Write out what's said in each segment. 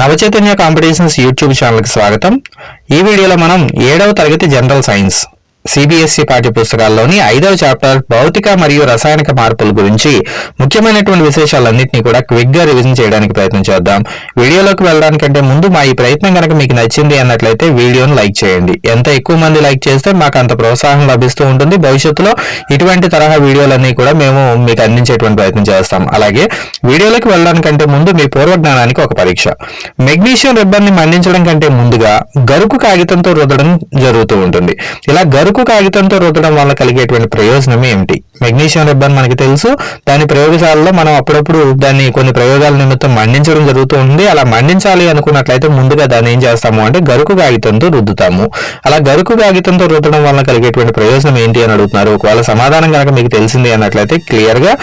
Navachaitanya competitions YouTube ఛానల్కి స్వాగతం. ఈ వీడియోలో మనం ఏడవ తరగతి జనరల్ సైన్స్ సిబిఎస్ఈ పాఠ్య పుస్తకాల్లోని ఐదవ చాప్టర్ భౌతిక మరియు రసాయనిక మార్పుల గురించి ముఖ్యమైనటువంటి విశేషాలన్నింటినీ కూడా క్విక్గా రివిజన్ చేయడానికి ప్రయత్నం చేద్దాం. వీడియోలోకి వెళ్ళడానికంటే ముందు మా ఈ ప్రయత్నం కనుక మీకు నచ్చింది అన్నట్లయితే వీడియోను లైక్ చేయండి. ఎంత ఎక్కువ మంది లైక్ చేస్తే మాకు అంత ప్రోత్సాహం లభిస్తూ ఉంటుంది. భవిష్యత్తులో ఇటువంటి తరహా వీడియోలన్నీ కూడా మేము మీకు అందించేటువంటి ప్రయత్నం చేస్తాం. అలాగే వీడియోలోకి వెళ్ళడానికంటే ముందు మీ పూర్వ జ్ఞానానికి ఒక పరీక్ష. మెగ్నీషియం రిబ్బన్ని మండించడం కంటే ముందుగా గరుకు కాగితంతో రుద్దడం జరుగుతూ ఉంటుంది. ఇలా గరుకు కాగితంతో రుద్దడం వల్ల కలిగేటువంటి ప్రయోజనం ఏమిటి? మెగ్నీషియం రిబ్బన్ మనకి తెలుసు. దాని ప్రయోగశాలలో మనం అప్పుడప్పుడు దాన్ని కొన్ని ప్రయోగాల నిమిత్తం మండించడం జరుగుతూ ఉంది. అలా మండించాలి అనుకున్నట్లయితే ముందుగా దాన్ని ఏం చేస్తాము అంటే గరుకు కాగితంతో రుద్దుతాము. అలా గరుకు కాగితంతో రుద్దడం వల్ల కలిగేటువంటి ప్రయోజనం ఏంటి అని అడుగుతున్నారు. ఒకవేళ సమాధానం కనుక మీకు తెలిసింది అన్నట్లయితే క్లియర్గా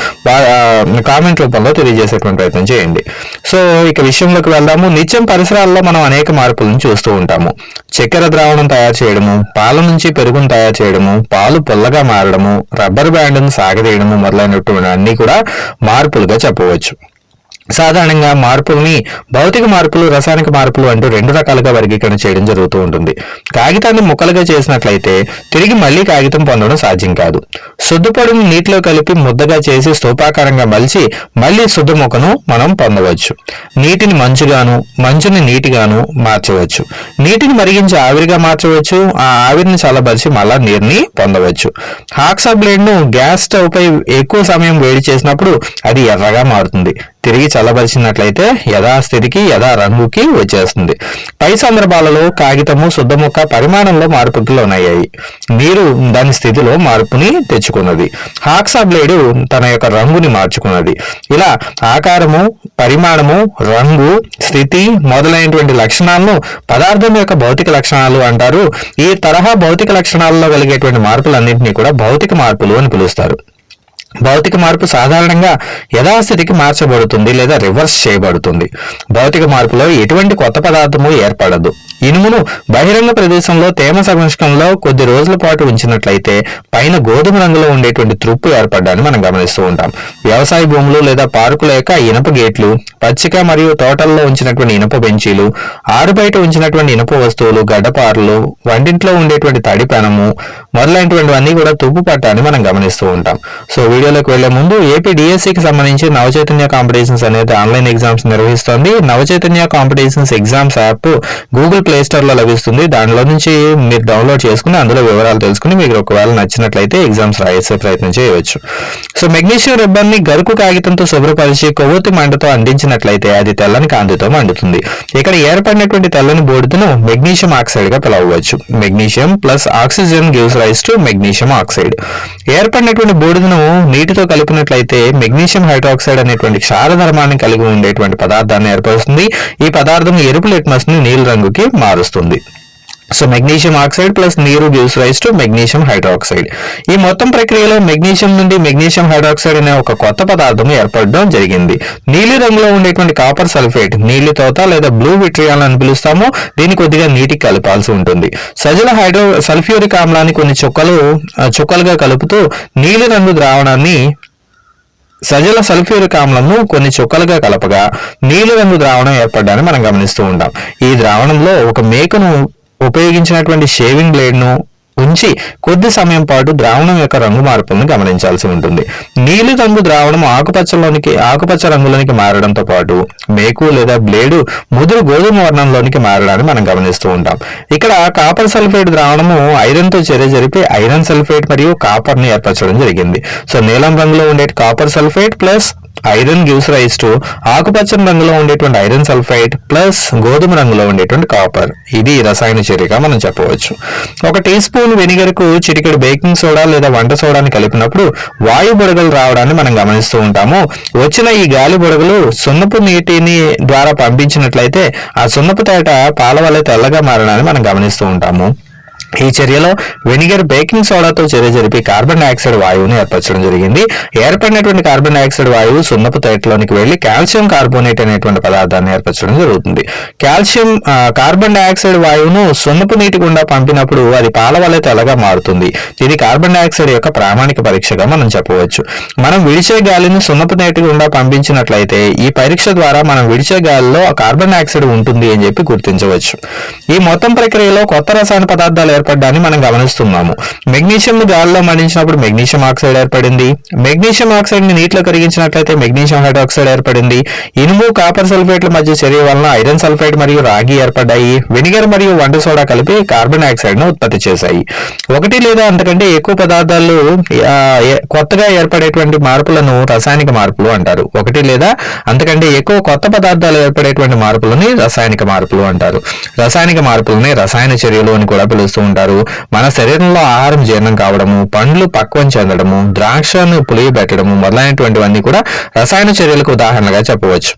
కామెంట్ రూపంలో తెలియజేసేటువంటి ప్రయత్నం చేయండి. సో ఇక విషయంలోకి వెళ్దాము. నిత్యం పరిసరాల్లో మనం అనేక మార్పులను చూస్తూ ఉంటాము. చక్కెర ద్రావణం తయారు చేయడము పాల నుంచి పెరుగును తయారు చేయడము పాలు పుల్లగా మారడము రబ్బర్ బ్యాండ్ను సాగదీయడము మొదలైనటువంటి అన్ని కూడా మార్పులుగా చెప్పవచ్చు. సాధారణంగా మార్పుల్ని భౌతిక మార్పులు రసాయనిక మార్పులు అంటూ రెండు రకాలుగా వర్గీకరణ చేయడం జరుగుతూ ఉంటుంది. కాగితాన్ని ముక్కలుగా చేసినట్లయితే తిరిగి మళ్ళీ కాగితం పొందడం సాధ్యం కాదు. శుద్ధపొడిని నీటిలో కలిపి ముద్దగా చేసి స్తూపాకారంగా మలిచి మళ్ళీ శుద్ధ ముక్కను మనం పొందవచ్చు. నీటిని మంచుగాను మంచుని నీటిగాను మార్చవచ్చు. నీటిని మరిగించి ఆవిరిగా మార్చవచ్చు. ఆ ఆవిరిని చల్లబరిచి మళ్ళా నీరుని పొందవచ్చు. హాక్సా బ్లేడ్ను గ్యాస్ స్టవ్ పై ఎక్కువ సమయం వేడి చేసినప్పుడు అది ఎర్రగా మారుతుంది. తిరిగి చల్లబరిచినట్లయితే యథాస్థితికి యథా రంగుకి వచ్చేస్తుంది. పై సందర్భాలలో కాగితము శుద్ధముక్క పరిమాణంలో మార్పుకి లోనయ్యాయి నీరు దాని స్థితిలో మార్పుని తెచ్చుకున్నది. హాక్సా బ్లేడు తన యొక్క రంగుని మార్చుకున్నది. ఇలా ఆకారము పరిమాణము రంగు స్థితి మొదలైనటువంటి లక్షణాలను పదార్థం యొక్క భౌతిక లక్షణాలు అంటారు. ఈ తరహా భౌతిక లక్షణాలలో కలిగేటువంటి మార్పులన్నింటినీ కూడా భౌతిక మార్పులు అని పిలుస్తారు. భౌతిక మార్పు సాధారణంగా యథాస్థితికి మార్చబడుతుంది లేదా రివర్స్ చేయబడుతుంది. భౌతిక మార్పులో ఎటువంటి కొత్త పదార్థము ఏర్పడదు. ఇనుమును బహిరంగ ప్రదేశంలో తేమ సంరక్షణలో కొద్ది రోజుల పాటు ఉంచినట్లయితే పైన గోధుమ రంగులో ఉండేటువంటి త్రుప్పు ఏర్పడ్డాన్ని మనం గమనిస్తూ ఉంటాం. వ్యవసాయ భూములు లేదా పార్కుల యొక్క ఇనప గేట్లు పచ్చిక మరియు తోటల్లో ఉంచినటువంటి ఇనప బెంచీలు ఆరు బయట ఉంచినటువంటి ఇనప వస్తువులు గడ్డపారలు వంటింట్లో ఉండేటువంటి తడి పెనము మొదలైనటువంటివన్నీ కూడా తుప్పు పట్టాన్ని మనం గమనిస్తూ ఉంటాం. సో వీడియోలోకి వెళ్ళే ముందు ఏపీ డిఎస్సికి సంబంధించి నవచైతన్య కాంపిటీషన్స్ అనేది ఆన్లైన్ ఎగ్జామ్స్ నిర్వహిస్తోంది. Navachaitanya competitions exams app Google play స్టోర్లో లభిస్తుంది. దానిలో నుంచి మీరు డౌన్లోడ్ చేసుకుని అందులో వివరాలు తెలుసుకుని మీకు ఒకవేళ నచ్చినట్లయితే ఎగ్జామ్స్ రాయేసే ప్రయత్నం చేయవచ్చు. సో మెగ్నీషియం రిబ్బన్ని గరుకు కాగితంతో శుభ్రపరిచి కొవ్వొత్తి మంటతో అందించినట్లయితే అది తెల్లని కాంతితో మండుతుంది. ఇక్కడ ఏర్పడినటువంటి తెల్లని బోర్డును మెగ్నీషియం ఆక్సైడ్గా పిలవవచ్చు. Magnesium plus oxygen gives rise to magnesium oxide. ఏర్పడినటువంటి బూడిదను నీటితో కలిపినట్లయితే మెగ్నీషియం హైడ్రాక్సైడ్ అనేటువంటి క్షార ధర్మాన్ని కలిగి ఉండేటువంటి పదార్థాన్ని ఏర్పరుస్తుంది. ఈ పదార్థం ఎరుపు లిట్మస్ని నీలి రంగుకి మారుస్తుంది. సో మెగ్నీషియం ఆక్సైడ్ ప్లస్ నీరు gives rise to magnesium hydroxide ఈ మొత్తం ప్రక్రియలో మెగ్నీషియం నుండి మెగ్నీషియం హైడ్రాక్సైడ్ అనే ఒక కొత్త పదార్థం ఏర్పడడం జరిగింది. నీలి రంగులో ఉండేటువంటి కాపర్ సల్ఫేట్ నీలి తోత లేదా బ్లూ విట్రియాల్ అని పిలుస్తాము. దీన్ని కొద్దిగా నీటికి కలపాల్సి ఉంటుంది. సజల హైడ్రో సల్ఫ్యూరిక్ ఆమ్లాన్ని కొన్ని చుక్కలు చుక్కలుగా కలుపుతూ నీలి రంగు ద్రావణాన్ని సజల సల్ఫ్యూరిక్ ఆమ్లంను కొన్ని చుక్కలుగా కలపగా నీలి రంగు ద్రావణం ఏర్పడ్డాన్ని మనం గమనిస్తూ ఉంటాం. ఈ ద్రావణంలో ఒక మేకను ఉపయోగించినటువంటి షేవింగ్ బ్లేడ్ను ఉంచి కొద్ది సమయం పాటు ద్రావణం యొక్క రంగు మార్పులను గమనించాల్సి ఉంటుంది. నీలి రంగు ద్రావణం ఆకుపచ్చలోనికి ఆకుపచ్చ రంగులోనికి మారడంతో పాటు మేకు లేదా బ్లేడు ముదురు గోధుమ వర్ణంలోనికి మారడాన్ని మనం గమనిస్తూ ఉంటాం. ఇక్కడ కాపర్ సల్ఫేట్ ద్రావణము ఐరన్తో చర్య జరిపి ఐరన్ సల్ఫేట్ మరియు కాపర్ని ఏర్పరచడం జరిగింది. సో నీలం రంగులో ఉండే copper sulphate plus iron gives rise to ఆకుపచ్చని రంగులో ఉండేటువంటి ఐరన్ సల్ఫైడ్ ప్లస్ గోధుమ రంగులో ఉండేటువంటి కాపర్. ఇది రసాయన చర్యగా మనం చెప్పవచ్చు. ఒక టీ స్పూన్ వెనిగర్కు చిటికెడు బేకింగ్ సోడా లేదా వంట సోడాని కలిపినప్పుడు వాయు బుడగలు రావడాన్ని మనం గమనిస్తూ ఉంటాము. వచ్చిన ఈ గాలి బుడగలు సున్నపు నీటిని ద్వారా పంపించినట్లయితే ఆ సున్నపు తేట పాల వల్ల తెల్లగా మారడాన్ని మనం గమనిస్తూ ఉంటాము. ఈ చర్యలో వెనిగర్ బేకింగ్ సోడాతో చర్య జరిపి కార్బన్ డైఆక్సైడ్ వాయువును ఏర్పరచడం జరిగింది. ఏర్పడినటువంటి కార్బన్ డైఆక్సైడ్ వాయువు సున్నపు తేటలోనికి వెళ్ళి కాల్షియం కార్బోనేట్ అనేటువంటి పదార్థాన్ని ఏర్పరచడం జరుగుతుంది. కాల్షియం కార్బన్ డైఆక్సైడ్ వాయువును సున్నపు నీటి గుండా పంపినప్పుడు అది పాల వలె తెల్లగా మారుతుంది. ఇది కార్బన్ డైఆక్సైడ్ యొక్క ప్రామాణిక పరీక్షగా మనం చెప్పవచ్చు. మనం విడిచే గాలిని సున్నపు నీటి గుండా పంపించినట్లయితే ఈ పరీక్ష ద్వారా మనం విడిచే గాలిలో ఆ కార్బన్ డైఆక్సైడ్ ఉంటుంది అని చెప్పి గుర్తించవచ్చు. ఈ మొత్తం ప్రక్రియలో కొత్త రసాయన పదార్థాలు ఏర్పడడాన్ని మనం గమనిస్తున్నాము. మెగ్నీషియం గాలిలో మండించినప్పుడు మెగ్నీషియం ఆక్సైడ్ ఏర్పడింది. మెగ్నీషియం ఆక్సైడ్ని నీటిలో కరిగించినట్లయితే మెగ్నీషియం హైడ్రాక్సైడ్ ఏర్పడింది. ఇనుము కాపర్ సల్ఫేట్ల మధ్య చర్య వలన ఐరన్ సల్ఫైడ్ మరియు రాగి ఏర్పడ్డాయి. వెనిగర్ మరియు వంట సోడా కలిపి కార్బన్ డైఆక్సైడ్ను ఉత్పత్తి చేశాయి. ఒకటి లేదా అంతకంటే ఎక్కువ పదార్థాలు కొత్తగా ఏర్పడేటువంటి మార్పులను రసాయనిక మార్పులు అంటారు. ఒకటి లేదా అంతకంటే ఎక్కువ కొత్త పదార్థాలు ఏర్పడేటువంటి మార్పులని రసాయనిక మార్పులు అంటారు. రసాయనిక మార్పులని రసాయన చర్యలు అని కూడా పిలుస్తూ ఉంటారు. మన శరీరంలో ఆహారం జీర్ణం కావడము పండ్లు పక్వం చెందడము ద్రాక్షను పులియబెట్టడము మొదలైనటువంటివన్నీ కూడా రసాయన చర్యలకు ఉదాహరణగా చెప్పవచ్చు.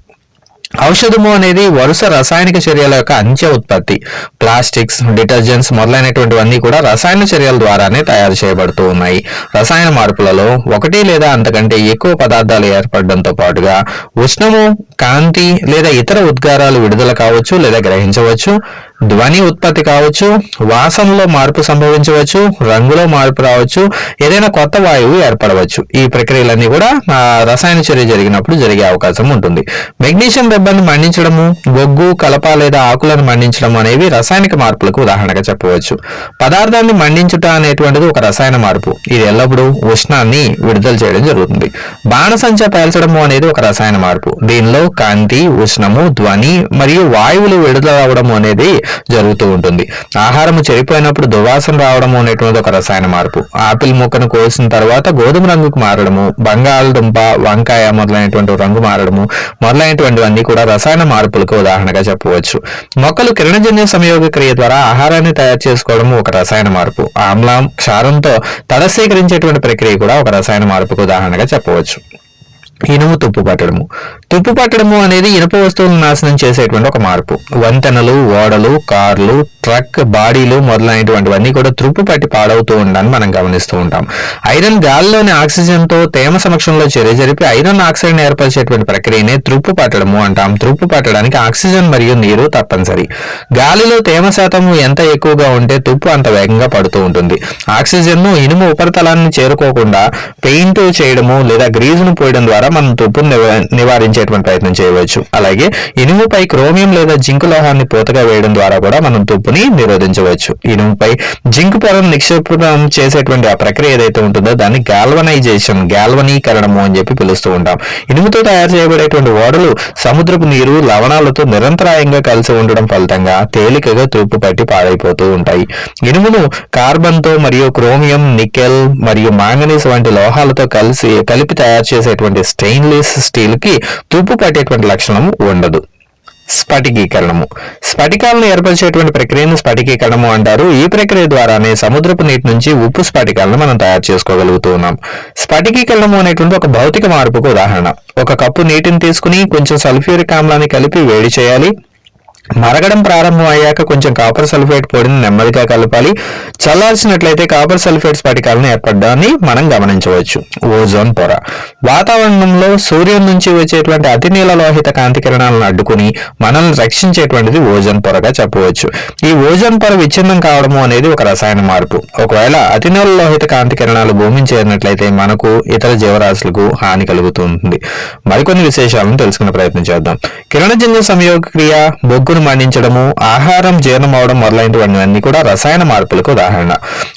ఔషధము అనేది వరుస రసాయనిక చర్యల యొక్క అంత్య ఉత్పత్తి. ప్లాస్టిక్స్ డిటర్జెంట్స్ మొదలైనటువంటివన్నీ కూడా రసాయన చర్యల ద్వారానే తయారు చేయబడుతూ ఉన్నాయి. రసాయన మార్పులలో ఒకటి లేదా అంతకంటే ఎక్కువ పదార్థాలు ఏర్పడడంతో పాటుగా ఉష్ణము కాంతి లేదా ఇతర ఉద్గారాలు విడుదల కావచ్చు లేదా గ్రహించవచ్చు. ధ్వని ఉత్పత్తి కావచ్చు వాసనలో మార్పు సంభవించవచ్చు రంగులో మార్పు రావచ్చు ఏదైనా కొత్త వాయువు ఏర్పడవచ్చు. ఈ ప్రక్రియలన్నీ కూడా రసాయన చర్య జరిగినప్పుడు జరిగే అవకాశం ఉంటుంది. మెగ్నీషియం రెబ్బను మండించడము బొగ్గు కలప లేదా ఆకులను మండించడం అనేవి రసాయనిక మార్పులకు ఉదాహరణగా చెప్పవచ్చు. పదార్థాన్ని మండించుట అనేటువంటిది ఒక రసాయన మార్పు. ఇది ఎల్లప్పుడూ ఉష్ణాన్ని విడుదల చేయడం జరుగుతుంది. బాణసంచ పేల్చడము అనేది ఒక రసాయన మార్పు. దీనిలో కాంతి ఉష్ణము ధ్వని మరియు వాయువులు విడుదల అవడము అనేది జరుగుతూ ఉంటుంది. ఆహారము చెడిపోయినప్పుడు దువాసన రావడము అనేటువంటి ఒక రసాయన మార్పు. ఆపిల్ ముక్కను కోసిన తర్వాత గోధుమ రంగుకు మారడము బంగాళదుంప వంకాయ మొదలైనటువంటి రంగు మారడము మొదలైనటువంటివన్నీ కూడా రసాయన మార్పులకు ఉదాహరణగా చెప్పవచ్చు. మొక్కలు కిరణజన్య సంయోగ క్రియ ద్వారా ఆహారాన్ని తయారు చేసుకోవడం ఒక రసాయన మార్పు. ఆమ్లం క్షారంతో తడస్సీకరించేటువంటి ప్రక్రియ కూడా ఒక రసాయన మార్పుకు ఉదాహరణగా చెప్పవచ్చు. ఇనుము తుప్పు పట్టడము. తుప్పు పట్టడము అనేది ఇనుప వస్తువులను నాశనం చేసేటువంటి ఒక మార్పు. వంతెనలు ఓడలు కార్లు ట్రక్ బాడీలు మొదలైనటువంటివన్నీ కూడా తుప్పు పట్టి పాడవుతూ ఉండడాన్ని మనం గమనిస్తూ ఉంటాం. ఐరన్ గాలిలోని ఆక్సిజన్తో తేమ సమక్షంలో చర్య జరిపి ఐరన్ ఆక్సైడ్ ఏర్పరిచేటువంటి ప్రక్రియనే తుప్పు పట్టడము అంటాం. తుప్పు పట్టడానికి ఆక్సిజన్ మరియు నీరు తప్పనిసరి. గాలిలో తేమ శాతం ఎంత ఎక్కువగా ఉంటే తుప్పు అంత వేగంగా పడుతూ ఉంటుంది. ఆక్సిజన్ను ఇనుము ఉపరితలాన్ని చేరుకోకుండా పెయింట్ చేయడము లేదా గ్రీజును పోయడం ద్వారా మనం తుప్పును నివారించే నివారించేటువంటి ప్రయత్నం చేయవచ్చు. అలాగే ఇనుముపై క్రోమియం లేదా జింకు లోహాన్ని పూతగా వేయడం ద్వారా కూడా మనం తుప్పుని నిరోధించవచ్చు. ఇనుముపై జింక్ పొరం నిక్షేపణం చేసేటువంటి ఆ ప్రక్రియ ఏదైతే ఉంటుందో దాన్ని గాల్వనైజేషన్ గాల్వనీకరణము అని చెప్పి పిలుస్తూ ఉంటాం. ఇనుముతో తయారు చేయబడేటువంటి ఓడలు సముద్రపు నీరు లవణాలతో నిరంతరాయంగా కలిసి ఉండడం ఫలితంగా తేలికగా తుప్పు పట్టి పాడైపోతూ ఉంటాయి. ఇనుమును కార్బన్తో మరియు క్రోమియం నికెల్ మరియు మాంగనీస్ వంటి లోహాలతో కలిసి కలిపి తయారు చేసేటువంటి స్టెయిన్లెస్ స్టీల్కి తుప్పు పట్టేటువంటి లక్షణం ఉండదు. స్ఫటికీకరణము. స్ఫటికాలను ఏర్పరిచేటువంటి ప్రక్రియను స్ఫటికీకరణము అంటారు. ఈ ప్రక్రియ ద్వారానే సముద్రపు నీటి నుంచి ఉప్పు స్ఫటికాలను మనం తయారు చేసుకోగలుగుతూ ఉన్నాం స్ఫటికీకరణము అనేటువంటి ఒక భౌతిక మార్పుకు ఉదాహరణ. ఒక కప్పు నీటిని తీసుకుని కొంచెం సల్ఫ్యూరిక్ ఆమ్లాన్ని కలిపి వేడి చేయాలి. మరగడం ప్రారంభం అయ్యాక కొంచెం కాపర్ సల్ఫేట్ పొడిని నెమ్మదిగా కలపాలి. చల్లార్చినట్లయితే కాపర్ సల్ఫేట్ స్ఫటికాలను ఏర్పడడాన్ని మనం గమనించవచ్చు. ఓజోన్ పొర. వాతావరణంలో సూర్యుని నుంచి వచ్చేటువంటి అతి నీల లోహిత కాంతి కిరణాలను అడ్డుకుని మనల్ని రక్షించేటువంటిది ఓజోన్ పొరగా చెప్పవచ్చు. ఈ ఓజోన్ పొర విచ్ఛిన్నం కావడము అనేది ఒక రసాయన మార్పు. ఒకవేళ అతి నీల లోహిత కాంతి కిరణాలు భూమిని చేరినట్లయితే మనకు ఇతర జీవరాశులకు హాని కలుగుతుంది. మరికొన్ని విశేషాలను తెలుసుకునే ప్రయత్నం చేద్దాం. కిరణజన్య సంయోగ క్రియ బొగ్గును మండించడము ఆహారం జీర్ణం అవడం మొదలైనవన్నీ కూడా రసాయన మార్పులకు ఉదాహరణ.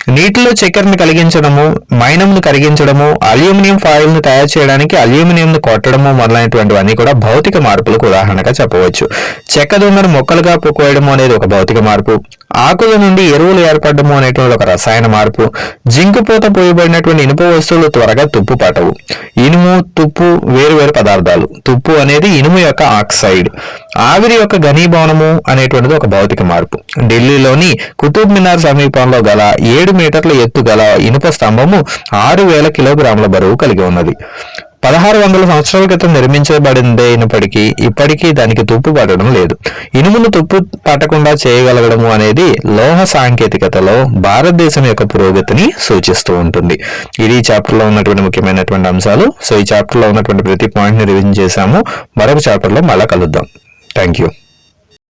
నీటిలో చక్కెరను కలిగించడము మైనంను కరిగించడము అల్యూమినియం ఫాయిల్ను తయారు చేయడానికి అల్యూమినియంను కొట్టడము మొదలైనటువంటివన్నీ కూడా భౌతిక మార్పులకు ఉదాహరణగా చెప్పవచ్చు. చెక్క దున్నను మొక్కలుగా పుకోయడము అనేది ఒక భౌతిక మార్పు. ఆకుల నుండి ఎరువులు ఏర్పడము అనేటువంటి ఒక రసాయన మార్పు. జింకు పూత పోయబడినటువంటి ఇనుప వస్తువులు త్వరగా తుప్పు పట్టవు. ఇనుము తుప్పు వేరు వేరు పదార్థాలు. తుప్పు అనేది ఇనుము యొక్క ఆక్సైడ్. ఆవిరి యొక్క ఘనీభవనము అనేటువంటిది ఒక భౌతిక మార్పు. ఢిల్లీలోని కుతుబ్ మినార్ సమీపంలో గల ఏడు మీటర్ల ఎత్తు గల ఇనుప స్తంభము ఆరు వేల కిలోగ్రాముల బరువు కలిగి ఉన్నది. పదహారు వందల సంవత్సరాల క్రితం నిర్మించబడిందే అయినప్పటికీ ఇప్పటికీ దానికి తుప్పు పడడం లేదు. ఇనుమును తుప్పు పట్టకుండా చేయగలగడము అనేది లోహ సాంకేతికతలో భారతదేశం యొక్క పురోగతిని సూచిస్తూ ఉంటుంది. ఇది ఈ చాప్టర్లో ఉన్నటువంటి ముఖ్యమైనటువంటి అంశాలు. సో ఈ చాప్టర్లో ఉన్నటువంటి ప్రతి పాయింట్ని రివిజన్ చేశాము. మరొక చాప్టర్లో మళ్ళా కలుద్దాం. Thank you.